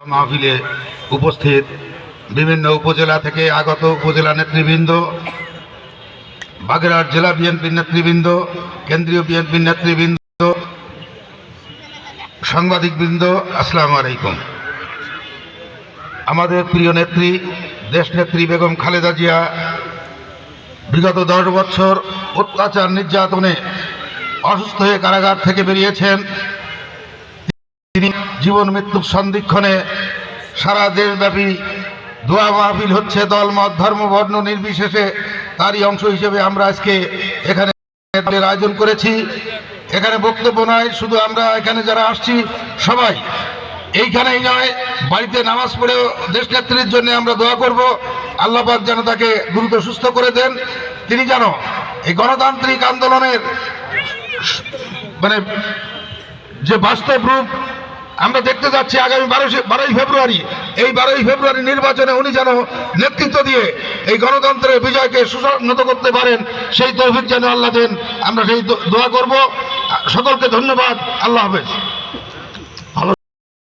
মাহফিলে উপস্থিত বিভিন্ন উপজেলা থেকে আগত উপজেলা নেতৃবৃন্দ, বাগেরহাট জেলা বিএনপির নেতৃবৃন্দ, কেন্দ্রীয় বিএনপির নেতৃবৃন্দ, সাংবাদিকবৃন্দ, আসসালামু আলাইকুম। আমাদের প্রিয় নেত্রী দেশনেত্রী বেগম খালেদা জিয়া, বিগত দশ বছর অত্যাচার নির্যাতনে অসুস্থ হয়ে কারাগার থেকে বেরিয়েছেন। তিনি জীবন মৃত্যুর সন্ধিক্ষণে সারা দেশব্যাপী দোয়া মাহফিল হচ্ছে, দল, মত, ধর্ম, বর্ণ নির্বিশেষে তারই অংশ হিসেবে আমরা আজকে এখানে আয়োজন করেছি। এখানে বক্তব্য নয়, শুধু আমরা এখানে যারা আসছি, সবাই। এইখানেই নয়, বাড়িতে নামাজ পড়েও দেশনেত্রীর জন্য আমরা দোয়া করব। আল্লাহ পাক যেন তাকে দ্রুত সুস্থ করে দেন। তিনি যেন এই গণতান্ত্রিক আন্দোলনের মানে যে বাস্তব রূপ আমরা দেখতে যাচ্ছি আগামী বারোশে বারোই ফেব্রুয়ারি। এই বারোই ফেব্রুয়ারি নির্বাচনে উনি যেন নেতৃত্ব দিয়ে এই গণতন্ত্রের বিজয়কে সুসংহত করতে পারেন, সেই তৌফিক যেন আল্লাহ দেন। আমরা সেই দোয়া করব। সকলকে ধন্যবাদ। আল্লাহ হাফেজ।